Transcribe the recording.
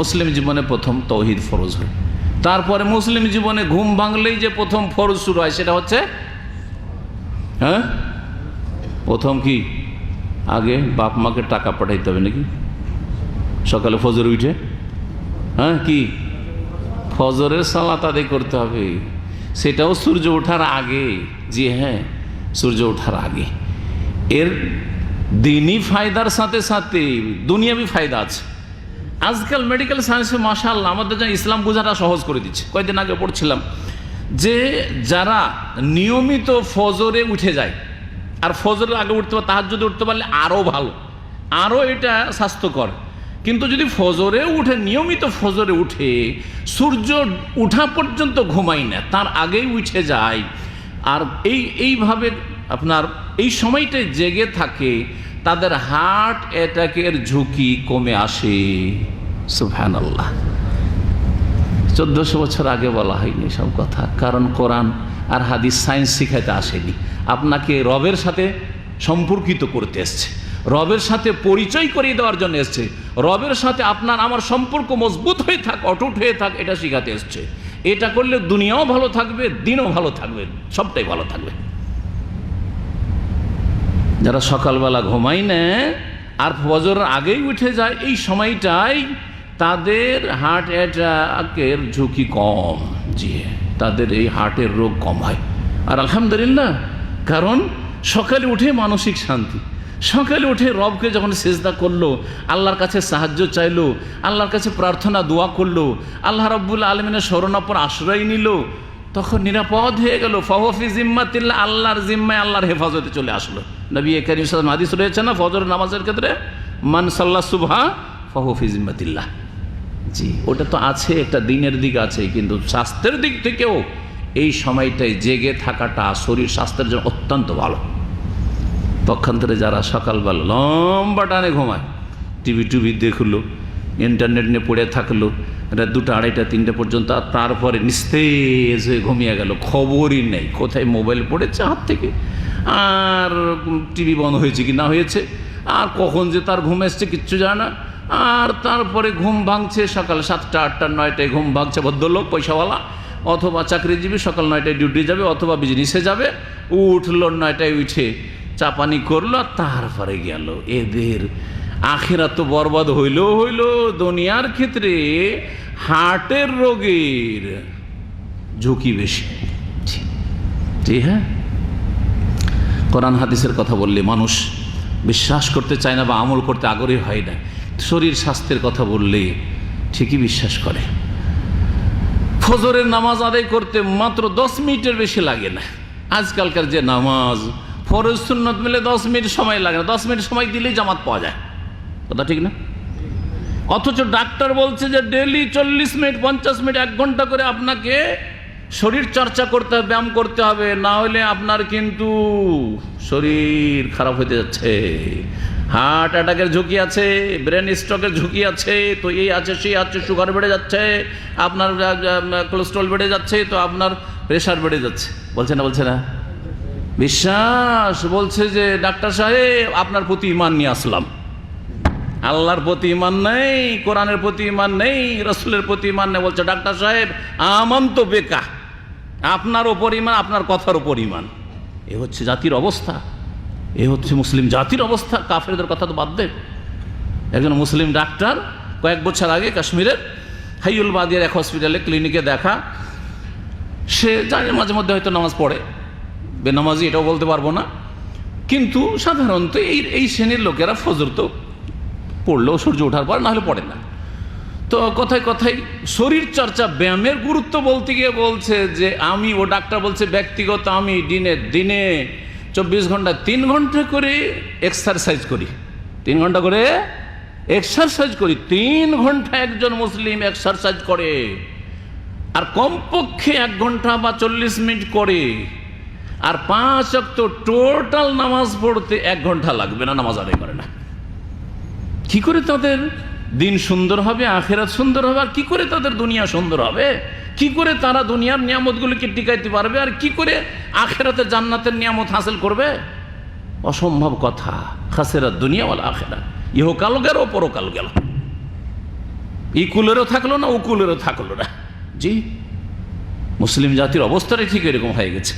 মুসলিম জীবনে প্রথম তৌহিদ ফরজ হয়। তারপরে মুসলিম জীবনে ঘুম ভাঙলেই যে প্রথম ফরজ শুরু হয়, সেটা হচ্ছে হ্যাঁ? প্রথম কি? আগে বাপ মাকে টাকা পাঠাইতে হবে নাকি? সকালে ফজর উঠে হ্যাঁ কি? ফজরের সালাত আদায় করতে হবে। সেটাও সূর্য ওঠার আগে, জি হ্যাঁ সূর্য ওঠার আগে। এর দিনই ফায়দার সাথে সাথে দুনিয়াবি ফায়দা আছে। আজকাল মেডিকেল সায়েন্সে মাসাল্লাহ আমাদের জন্য ইসলাম বোঝাটা সহজ করে দিচ্ছে। কয়েকদিন আগে পড়ছিলাম যে যারা নিয়মিত ফজরে উঠে যায়, আর ফজরের আগে উঠতে পারে তাহার যদি উঠতে পারলে আরও ভালো আরও এটা স্বাস্থ্যকর। কিন্তু যদি ফজরে উঠে, নিয়মিত ফজরে উঠে সূর্য উঠা পর্যন্ত ঘুমাই না, তার আগেই উঠে যায়। আর এই, এইভাবে আপনার, এই সময়টায় জেগে থাকে তাদের হার্ট অ্যাটাকের ঝুঁকি কমে আসে। সুফহান আল্লাহ চোদ্দশো বছর আগে বলা হয়নি সব কথা, কারণ কোরআন আর হাদিস সায়েন্স শিখাইতে আসেনি। আপনাকে রবের সাথে সম্পর্কিত করতে এসছে। রবের সাথে পরিচয় করিয়ে দেওয়ার জন্য এসছে। রবের সাথে আপনার আমার সম্পর্ক মজবুত হয়ে থাক, অটুট হয়ে থাক, এটা শিখাতে এসছে। এটা করলে দুনিয়াও ভালো থাকবে, দিনও ভালো থাকবে, সবটাই ভালো থাকবে। যারা সকালবেলা ঘুমাই না, আর ফজরের আগেই উঠে যায়, এই সময়টাই তাদের হার্ট অ্যাটাকের ঝুঁকি কম। জি তাদের এই হার্টের রোগ কম হয়। আর আলহামদুলিল্লাহ, কারণ সকালে উঠে মানসিক শান্তি। সকালে উঠে রবকে যখন সেজদা করল, আল্লাহর কাছে সাহায্য চাইলো, আল্লাহর কাছে প্রার্থনা, দোয়া করল, আল্লাহ রব্বুল আলমিনের শরণাপর আশ্রয় নিল তখন নিরাপদ হয়ে গেল। ফহফি জিম্মাতিল্লা আল্লাহর জিম্মায় আল্লাহর হেফাজতে চলে আসলো। নবী করিম সাল্লাম হাদিস রয়েছে না, ফজর নামাজের ক্ষেত্রে? মান সাল্লাহ সুবহা ফহফি জিম্মাতিল্লাহ। জি, ওটা তো আছে, একটা দিনের দিক আছে, কিন্তু স্বাস্থ্যের দিক থেকেও এই সময়টায় জেগে থাকাটা শরীর স্বাস্থ্যের জন্য অত্যন্ত ভালো। পক্ষান্তরে যারা সকালবেলা লম্বা টানে ঘুমায়, টিভি টিভি দেখল, ইন্টারনেট নিয়ে পড়ে থাকল এটা দুটো, আড়াইটা, তিনটে পর্যন্ত, আর তারপরে নিস্তেজ হয়ে ঘুমিয়ে গেল। খবরই নেই, কোথায় মোবাইল পড়েছে হাত থেকে? আর টিভি বন্ধ হয়েছে কি না হয়েছে? আর কখন যে তার ঘুম এসছে কিচ্ছু জানে না। আর তারপরে ঘুম ভাঙছে সকাল সাতটা, আটটা, নয়টায় ঘুম ভাঙছে ভদ্রলোক, পয়সাওয়ালা। অথবা চাকরিজীবী সকাল নয়টায় ডিউটি যাবে, অথবা বিজনেসে যাবে। উঠল নয়টায়, উঠে চাপানি করল, আর তারপরে গেল। এদের আখেরা তো বরবাদ হইল হইল দুনিয়ার ক্ষেত্রে। হার্টের রোগের ঝুঁকি বেশি। জি হ্যাঁ। কোরআন হাদিসের কথা বললে মানুষ বিশ্বাস করতে চায় না বা আমল করতে আগ্রহী হয় না। শরীর স্বাস্থ্যের কথা বললে ঠিকই বিশ্বাস করে। ফজরের নামাজ আদায় করতে মাত্র দশ মিনিটের বেশি লাগে না। আজকালকার যে নামাজ, ফরজ সুন্নত মিলে দশ মিনিট সময় লাগে না। দশ মিনিট সময় দিলেই জামাত পাওয়া যায়। কথা ঠিক না? অথচ ডাক্তার বলছে যে ডেলি চল্লিশ মিনিট, পঞ্চাশ মিনিট, এক ঘণ্টা করে আপনাকে শরীর চর্চা করতে হবে, ব্যায়াম করতে হবে। না হলে আপনার কিন্তু শরীর খারাপ হতে যাচ্ছে। হার্ট অ্যাটাকের ঝুঁকি আছে, ব্রেন স্ট্রোকের ঝুঁকি আছে, তো এই আছে, সেই আছে, সুগার বেড়ে যাচ্ছে, আপনার কোলেস্ট্রল বেড়ে যাচ্ছে, তো আপনার প্রেশার বেড়ে যাচ্ছে। বলছে না বলছে না? বিশ্বাস বলছে যে ডাক্তার সাহেব, আপনার প্রতি ইমান নিয়ে আসলাম। আল্লাহর প্রতি ইমান নেই, কোরআনের প্রতি ইমান নেই, রসুলের প্রতি ইমান নেই, বলছে ডাক্তার সাহেব, আমান তো বেকা। আপনার ওপর ইমান আপনার কথার ওপর ইমান এ হচ্ছে জাতির অবস্থা। এ হচ্ছে মুসলিম জাতির অবস্থা। কাফেরদের কথা তো বাদ দেন একজন মুসলিম ডাক্তার কয়েক বছর আগে কাশ্মীরের হাইউল বাদিয়ার এক হসপিটালে ক্লিনিকে দেখা। সে জানে মাঝে মধ্যে হয়তো নামাজ পড়ে। বেনামাজি এটাও বলতে পারব না। কিন্তু সাধারণত এই এই শ্রেণির লোকেরা ফজর তো পড়লেও সূর্য ওঠার পর, নাহলে পড়ে না। তো কথায় কথায় শরীর চর্চা, ব্যায়ামের গুরুত্ব বলতে গিয়ে বলছে যে, আমি, ও ডাক্তার বলছে, ব্যক্তিগত আমি দিনে দিনে চব্বিশ ঘণ্টা তিন ঘণ্টা করে এক্সারসাইজ করি। তিন ঘণ্টা করে এক্সারসাইজ করি। তিন ঘণ্টা একজন মুসলিম এক্সারসাইজ করে। আর কমপক্ষে এক ঘণ্টা বা চল্লিশ মিনিট করে। আর পাঁচ অক্ট টোটাল নামাজ পড়তে এক ঘণ্টা লাগবে না, নামাজ আদায় করে না। কি করে তাদের দিন সুন্দর হবে, আখেরাত সুন্দর হবে, আর কি করে তাদের দুনিয়া সুন্দর হবে? কি করে তারা দুনিয়ার নিয়ামতগুলিকে টিকাইতে পারবে, আর কি করে আখেরাতে জান্নাতের নিয়ামত হাসিল করবে? অসম্ভব কথা। খাসেরা দুনিয়াওয়ালা আখেরা ইহকাল গেল, পরকাল গেল। ইকুলেরও থাকল না, উকুলেরও থাকল না। জি, মুসলিম জাতির অবস্থাটাই ঠিক এরকম হয়ে গেছে।